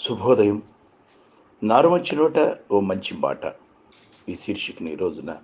శుభోదయం. నారుమంచి నోట ఓ మంచి మాట. ఈ శీర్షికని ఈ రోజున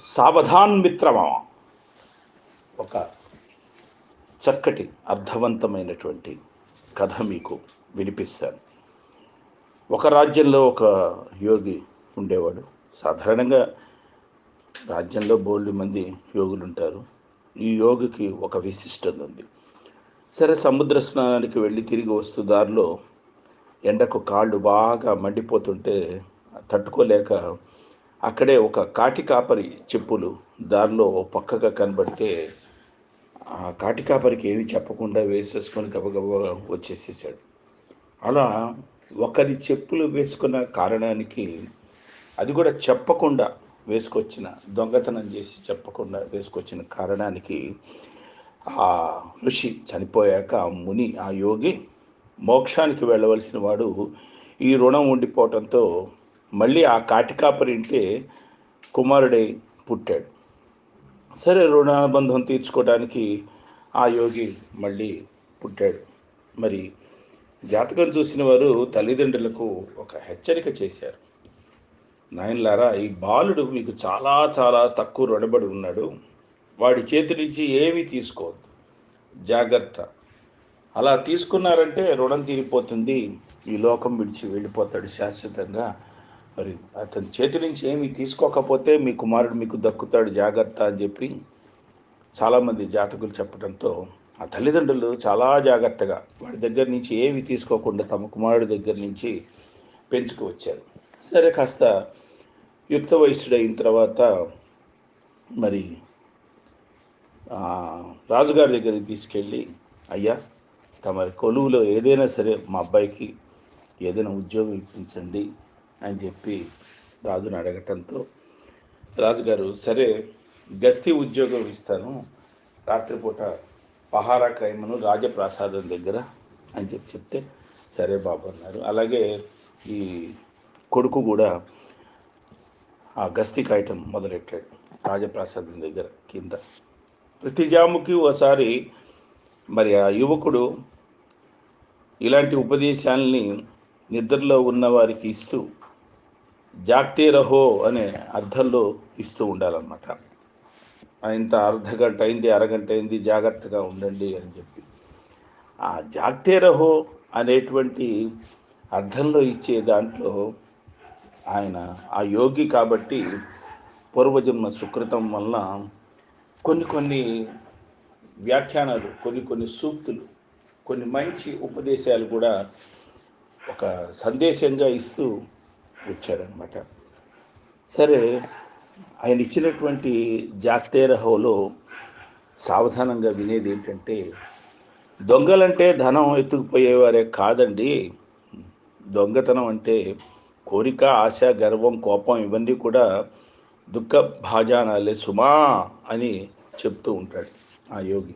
సావధాన్ మిత్రమా? ఒక చక్కటి అర్థవంతమైనటువంటి కథ మీకు వినిపిస్తాను. ఒక రాజ్యంలో ఒక యోగి ఉండేవాడు. సాధారణంగా రాజ్యంలో బోల్డ్ మంది యోగులు ఉంటారు ఈ యోగికి ఒక విశిష్టత ఉంది. సరే సముద్ర స్నానానికి వెళ్ళి తిరిగి వస్తూ దారిలో ఎండకు కాళ్ళు బాగా మండిపోతుంటే తట్టుకోలేక అక్కడే ఒక కాటి కాపరి చెప్పులు దారిలో పక్కగా కనబడితే ఆ కాటి కాపరికి ఏమి చెప్పకుండా వేసేసుకొని గబగబా వచ్చేసేసాడు. అలా ఒకరి చెప్పులు వేసుకున్న కారణానికి అది కూడా చెప్పకుండా వేసుకొచ్చిన దొంగతనం చేసి చెప్పకుండా వేసుకొచ్చిన కారణానికి ఆ ఋషి చనిపోయాక ఆ ముని ఆ యోగి మోక్షానికి వెళ్ళవలసిన వాడు ఈ రుణం ఉండిపోవటంతో మళ్ళీ ఆ కాటికాపరి ఇంటే కుమారుడై పుట్టాడు. సరే రుణానుబంధం తీర్చుకోవడానికి ఆ యోగి మళ్ళీ పుట్టాడు. మరి జాతకం చూసిన వారు తల్లిదండ్రులకు ఒక హెచ్చరిక చేశారు. నాయనలారా ఈ బాలుడు మీకు చాలా చాలా తక్కువ రుణబడి ఉన్నాడు. వాడి చేతి నుంచి ఏమీ తీసుకోవద్దు. జాగ్రత్త. అలా తీసుకున్నారంటే రుణం తీరిపోతుంది. ఈ లోకం విడిచి వెళ్ళిపోతాడు శాశ్వతంగా. మరి అతని చేతి నుంచి ఏమీ తీసుకోకపోతే మీ కుమారుడు మీకు దక్కుతాడు జాగ్రత్త అని చెప్పి చాలామంది జాతకులు చెప్పడంతో ఆ తల్లిదండ్రులు చాలా జాగ్రత్తగా వాడి దగ్గర నుంచి ఏమి తీసుకోకుండా తమ కుమారుడి దగ్గర నుంచి పెంచుకు వచ్చారు. సరే కాస్త యుక్త వయసుడైన తర్వాత మరి రాజుగారి దగ్గరికి తీసుకెళ్ళి అయ్యా తమ కొలువులో ఏదైనా సరే మా అబ్బాయికి ఏదైనా ఉద్యోగం ఇప్పించండి అని చెప్పి రాజుని అడగటంతో రాజుగారు సరే గస్తీ ఉద్యోగం ఇస్తాను రాత్రిపూట పహారా క్రైమను రాజప్రాసాదం దగ్గర అని చెప్పి చెప్తే సరే బాబు అన్నారు. అలాగే ఈ కొడుకు కూడా ఆ గస్తీ కాయటం మొదలెట్టాడు రాజప్రాసాదం దగ్గర కింద. ప్రతి జాముకి ఓసారి మరి ఆ యువకుడు ఇలాంటి ఉపదేశాలని నిద్రలో ఉన్న వారికి ఇస్తూ జాగ్తే రహో అనే అర్థంలో ఇస్తూ ఉండాలన్నమాట. ఇంత అర్ధగంట అయింది అరగంట అయింది జాగ్రత్తగా ఉండండి అని చెప్పి. ఆ జాగ్తే రహో అనేటువంటి అర్థంలో ఇచ్చే దాంట్లో ఆయన ఆ యోగి కాబట్టి పూర్వజన్మ సుకృతం వలన కొన్ని కొన్ని వ్యాఖ్యానాలు కొన్ని కొన్ని సూక్తులు కొన్ని మంచి ఉపదేశాలు కూడా ఒక సందేశంగా ఇస్తూ వచ్చాడనమాట సరే ఆయన ఇచ్చినటువంటి జాగ్తేరహోలో సావధానంగా వినేది ఏంటంటే దొంగలంటే ధనం ఎత్తుకుపోయేవారే కాదండి. దొంగతనం అంటే కోరిక ఆశ గర్వం కోపం ఇవన్నీ కూడా దుఃఖ భాజానాలే సుమా అని చెప్తూ ఉంటాడు ఆ యోగి.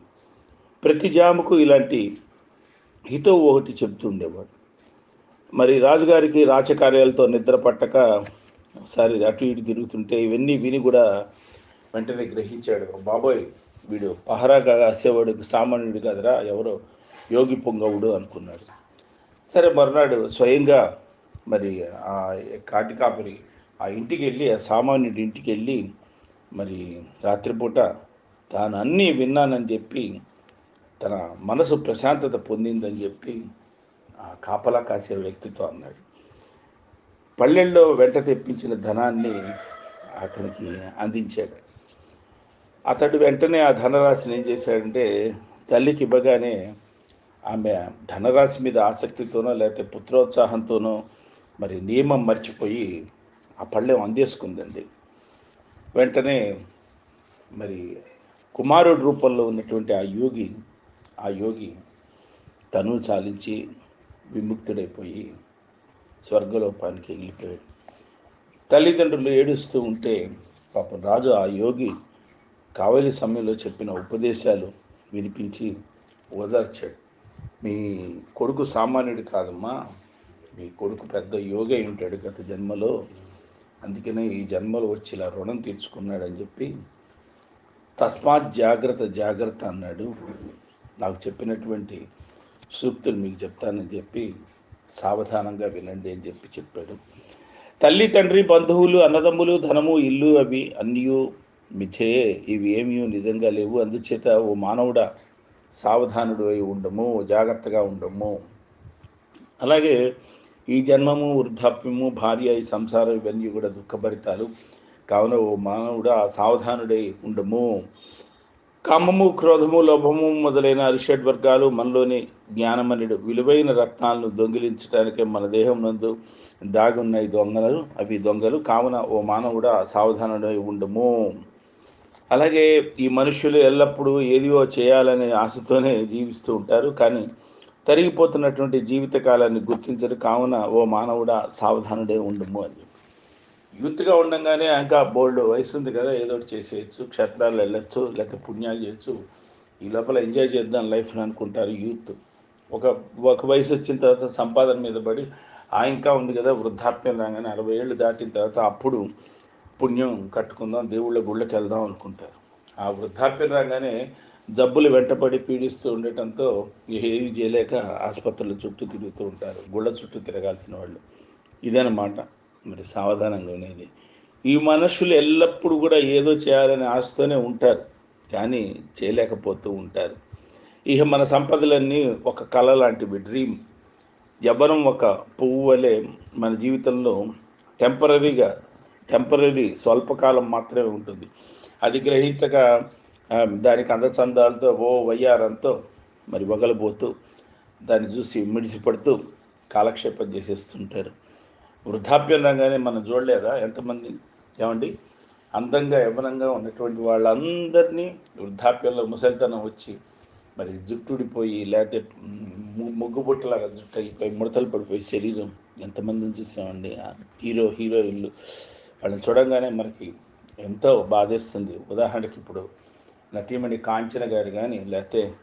ప్రతి జాముకు ఇలాంటి హితో ఒకటి చెప్తూ ఉండేవాడు మరి రాజుగారికి రాచకార్యాలతో నిద్ర పట్టక ఒకసారి అటు ఇటు తిరుగుతుంటే ఇవన్నీ విని కూడా వెంటనే గ్రహించాడు బాబోయ్ వీడు పహరాగా కాసేవాడు సామాన్యుడు కదరా ఎవరో యోగి పొంగవుడు అనుకున్నాడు. సరే మర్నాడు స్వయంగా మరి ఆ కాటి కాపరి ఆ ఇంటికి వెళ్ళి ఆ సామాన్యుడి ఇంటికి వెళ్ళి మరి రాత్రిపూట తాను అన్నీ విన్నానని చెప్పి తన మనసు ప్రశాంతత పొందిందని చెప్పి ఆ కాపలా కాసే వ్యక్తితో అన్నాడు. పల్లెల్లో వెంట తెప్పించిన ధనాన్ని అతనికి అందించాడు. అతడు వెంటనే ఆ ధనరాశిని ఏం చేశాడంటే తల్లికి ఇవ్వగానే ఆమె ధనరాశి మీద ఆసక్తితోనో లేకపోతే పుత్రోత్సాహంతోనో మరి నియమం మర్చిపోయి ఆ పళ్ళెం అందేసుకుందండి. వెంటనే మరి కుమారుడి రూపంలో ఉన్నటువంటి ఆ యోగి ఆ యోగి తను చాలించి విముక్తుడైపోయి స్వర్గలోపానికి ఎగిలిపోయాడు. తల్లిదండ్రులు ఏడుస్తూ ఉంటే పాపం రాజు ఆ యోగి కావలి సమయంలో చెప్పిన ఉపదేశాలు వినిపించి ఓదార్చాడు. మీ కొడుకు సామాన్యుడు కాదమ్మా మీ కొడుకు పెద్ద యోగి అయి ఉంటాడు గత జన్మలో. అందుకనే ఈ జన్మలో వచ్చి ఇలా రుణం తీర్చుకున్నాడని చెప్పి తస్మాత్ జాగ్రత్త జాగ్రత్త అన్నాడు నాకు చెప్పినటువంటి సూక్తులు మీకు చెప్తానని చెప్పి సావధానంగా వినండి అని చెప్పి చెప్పాడు. తల్లి తండ్రి బంధువులు అన్నదమ్ములు ధనము ఇల్లు అవి అన్నీ మిథే ఇవి ఏమీ నిజంగా లేవు. అందుచేత ఓ మానవుడ సావధానుడు అయి ఉండము జాగ్రత్తగా ఉండము. అలాగే ఈ జన్మము వృద్ధాప్యము భార్య ఈ సంసారం ఇవన్నీ కూడా దుఃఖభరితాలు. కావున ఓ మానవుడా సావధానుడై ఉండము. కామము క్రోధము లోభము మొదలైన అరిషడ్ వర్గాలు మనలోని జ్ఞానమనుడు. విలువైన రత్నాలను దొంగిలించడానికే మన దేహం నందు దాగున్నాయి దొంగలు అవి దొంగలు. కావున ఓ మానవుడా సావధానుడై ఉండము. అలాగే ఈ మనుషులు ఎల్లప్పుడూ ఏదియో చేయాలనే ఆశతోనే జీవిస్తూ ఉంటారు. కానీ తరిగిపోతున్నటువంటి జీవితకాలాన్ని గుర్తించరు. కావున ఓ మానవుడా సావధానుడే ఉండము అని యూత్గా ఉండగానే ఇంకా బోల్డ్ వయసు ఉంది కదా ఏదో ఒకటి చేసేయచ్చు క్షేత్రాలు వెళ్ళొచ్చు లేకపోతే పుణ్యాలు చేయొచ్చు. ఈ లోపల ఎంజాయ్ చేద్దాం లైఫ్ని అనుకుంటారు యూత్. ఒక ఒక వయసు వచ్చిన తర్వాత సంపాదన మీద పడి ఆ ఇంకా ఉంది కదా వృద్ధాప్యం రాగానే అరవై ఏళ్ళు దాటిన తర్వాత అప్పుడు పుణ్యం కట్టుకుందాం దేవుళ్ళ గుళ్ళకి వెళ్దాం అనుకుంటారు. ఆ వృద్ధాప్యం రాగానే జబ్బులు వెంటపడి పీడిస్తూ ఉండటంతో ఏవి చేయలేక ఆసుపత్రుల చుట్టూ తిరుగుతూ ఉంటారు గుళ్ళ చుట్టూ తిరగాల్సిన వాళ్ళు. ఇదన్నమాట. మరి సావధానంగా ఉండేది. ఈ మనుషులు ఎల్లప్పుడూ కూడా ఏదో చేయాలనే ఆశతోనే ఉంటారు. కానీ చేయలేకపోతూ ఉంటారు. ఇక మన సంపదలన్నీ ఒక కళ లాంటివి డ్రీమ్ జబరం ఒక పువ్వు వలె మన జీవితంలో టెంపరీగా టెంపరీ స్వల్పకాలం మాత్రమే ఉంటుంది. అది గ్రహించక దానికి అందచందాలతో ఓ వయ్యారంతో మరి వగలబోతూ దాన్ని చూసి మిడిసిపడుతూ కాలక్షేపం చేసేస్తుంటారు. వృద్ధాప్యం కానీ మనం చూడలేదా? ఎంతమంది ఏమండి? అందంగా యవ్వనంగా ఉన్నటువంటి వాళ్ళందరినీ వృద్ధాప్యంలో ముసలితనం వచ్చి మరి జుట్టుడిపోయి లేకపోతే ము- ముగ్గు బుట్టలాగా జుట్టు అయిపోయి ముడతలు పడిపోయి శరీరం ఎంతమందిని చూసామండి? హీరో హీరోయిన్లు వాళ్ళని చూడంగానే మనకి ఎంతో బాధేస్తుంది. ఉదాహరణకి ఇప్పుడు నటీమణి కాంచన గారు కానీ లేకపోతే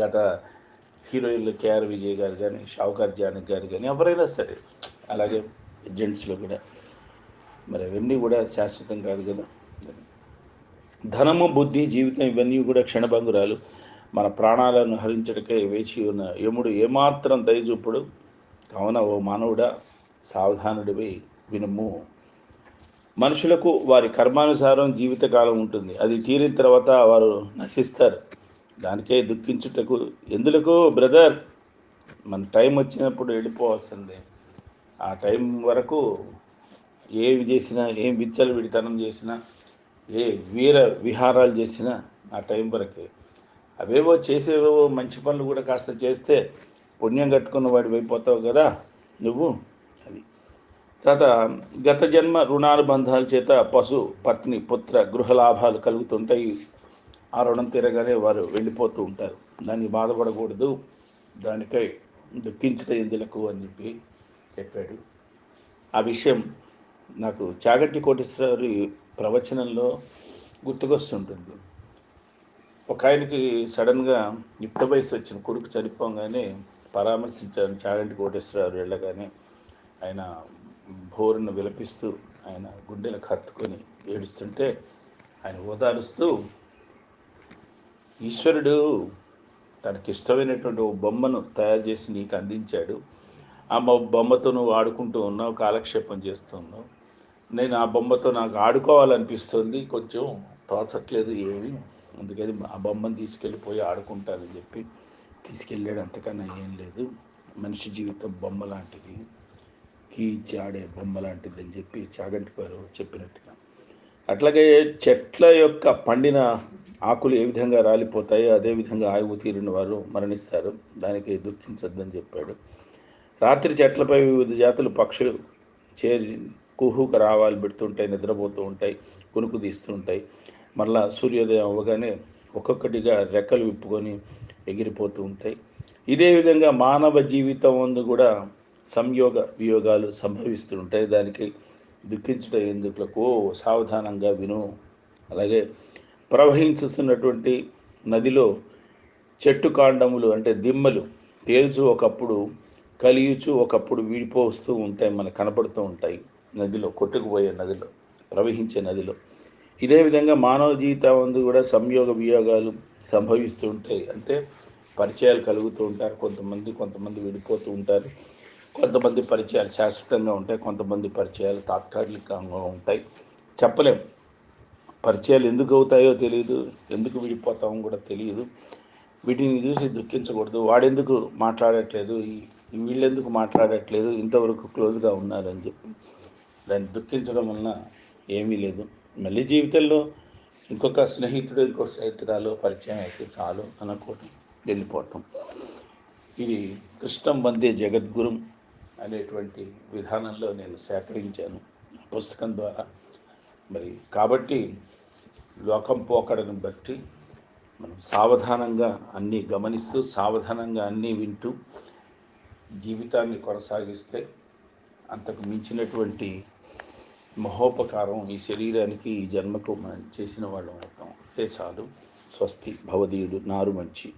గత హీరోయిన్లు కేఆర్ విజయ్ గారు కానీ షావుకార్ జానక్ గారు కానీ ఎవరైనా సరే అలాగే జెంట్స్లో కూడా. మరి అవన్నీ కూడా శాశ్వతం కాదు కదా. ధనము బుద్ధి జీవితం ఇవన్నీ కూడా క్షణభంగురాలు. మన ప్రాణాలను హరించడకే వేచి ఉన్న యముడు ఏమాత్రం దయచూపుడు. కావున ఓ మానవుడా సావధానుడివై వినుము. మనుషులకు వారి కర్మానుసారం జీవితకాలం ఉంటుంది. అది తీరిన తర్వాత వారు నశిస్తారు. దానికే దుఃఖించుటకు ఎందులకు బ్రదర్? మన టైం వచ్చినప్పుడు వెళ్ళిపోవాల్సిందే. ఆ టైం వరకు ఏమి చేసినా ఏం విచ్చలు విడితనం చేసినా ఏ వీర విహారాలు చేసినా ఆ టైం వరకే. అవేవో చేసేవేవో మంచి పనులు కూడా కాస్త చేస్తే పుణ్యం కట్టుకున్న వాడి అయిపోతావు కదా నువ్వు అది. తర్వాత గత జన్మ రుణానుబంధాల చేత పశు పత్ని పుత్ర గృహ లాభాలు కలుగుతుంటాయి. ఆ రుణం తీరగానే వారు వెళ్ళిపోతూ ఉంటారు. దాన్ని బాధపడకూడదు. దానికై దుఃఖించటం ఎందులకు అని చెప్పి చెప్పాడు. ఆ విషయం నాకు చాగంటి కోటేశ్వరి ప్రవచనంలో గుర్తుకొస్తుంటుంది. ఒక ఆయనకి సడన్గా యుక్త వయసు వచ్చిన కొడుకు చనిపోగానే పరామర్శించాను చాగంటి కోటేశ్వరరావు వెళ్ళగానే. ఆయన భోరును విలపిస్తూ ఆయన గుండెలు కత్తుకొని ఏడుస్తుంటే ఆయన ఓదారుస్తూ ఈశ్వరుడు తనకిష్టమైనటువంటి ఓ బొమ్మను తయారు చేసి నీకు అందించాడు. ఆ బొమ్మతో నువ్వు ఆడుకుంటూ ఉన్నావు కాలక్షేపం చేస్తున్నావు. నేను ఆ బొమ్మతో నాకు ఆడుకోవాలనిపిస్తుంది కొంచెం తోచట్లేదు ఏమి. అందుకని ఆ బొమ్మను తీసుకెళ్ళిపోయి ఆడుకుంటానని చెప్పి తీసుకెళ్ళాడు. అంతకన్నా ఏం లేదు. మనిషి జీవితం బొమ్మ లాంటిది. కీచి ఆడే బొమ్మ లాంటిది అని చెప్పి చాగంటి గారు చెప్పినట్టుగా. అట్లాగే చెట్ల యొక్క పండిన ఆకులు ఏ విధంగా రాలిపోతాయో అదే విధంగా ఆయువు తీరిన వారు మరణిస్తారు. దానికి దుఃఖించద్దని చెప్పాడు. రాత్రి చెట్లపై వివిధ జాతులు పక్షులు చేరి కుహుకు రావాలి పెడుతుంటాయి నిద్రపోతూ ఉంటాయి కునుకు తీస్తుంటాయి. మళ్ళా సూర్యోదయం అవ్వగానే ఒక్కొక్కటిగా రెక్కలు విప్పుకొని ఎగిరిపోతూ ఉంటాయి. ఇదే విధంగా మానవ జీవితం ముందు కూడా సంయోగ వియోగాలు సంభవిస్తూ ఉంటాయి. దానికి దుఃఖించడం ఎందుకు సావధానంగా విను. అలాగే ప్రవహించుతున్నటువంటి నదిలో చెట్టు కాండములు అంటే దిమ్మలు తేల్చు ఒకప్పుడు కలియుచు ఒకప్పుడు వీడిపోస్తూ ఉంటాయి మనకు కనపడుతూ ఉంటాయి. నదిలో కొట్టుకుపోయే నదిలో ప్రవహించే నదిలో. ఇదే విధంగా మానవ జీవితం అందు కూడా సంయోగ వియోగాలు సంభవిస్తూ ఉంటాయి. అంటే పరిచయాలు కలుగుతూ ఉంటారు. కొంతమంది కొంతమంది విడిపోతూ ఉంటారు. కొంతమంది పరిచయాలు శాశ్వతంగా ఉంటాయి. కొంతమంది పరిచయాలు తాత్కాలికంగా ఉంటాయి. చెప్పలేం. పరిచయాలు ఎందుకు అవుతాయో తెలియదు ఎందుకు విడిపోతామో కూడా తెలియదు వీటిని చూసి దుఃఖించకూడదు. వాడెందుకు మాట్లాడట్లేదు? ఈ- వీళ్ళెందుకు మాట్లాడట్లేదు? ఇంతవరకు క్లోజ్గా ఉన్నారని చెప్పి. దాన్ని దుఃఖించడం వలన ఏమీ లేదు. మళ్ళీ జీవితంలో ఇంకొక స్నేహితుడు ఇంకో స్నేహితురాలు పరిచయం అయితే చాలు అనుకోవటం వెళ్ళిపోవటం. ఇది కృష్ణం వందే జగద్గురుం అనేటువంటి విధానంలో నేను సేకరించాను పుస్తకం ద్వారా. మరి కాబట్టి లోకం పోకడను బట్టి మనం సావధానంగా అన్నీ గమనిస్తూ సావధానంగా అన్నీ వింటూ జీవితాన్ని కొనసాగిస్తే అంతకు మించినటువంటి మహోపకారం ఈ శరీరానికి ఈ జన్మకు మనం చేసిన వాళ్ళం అవుతాం. అదే చాలు. స్వస్తి భవదీయుడు నారు మంచి.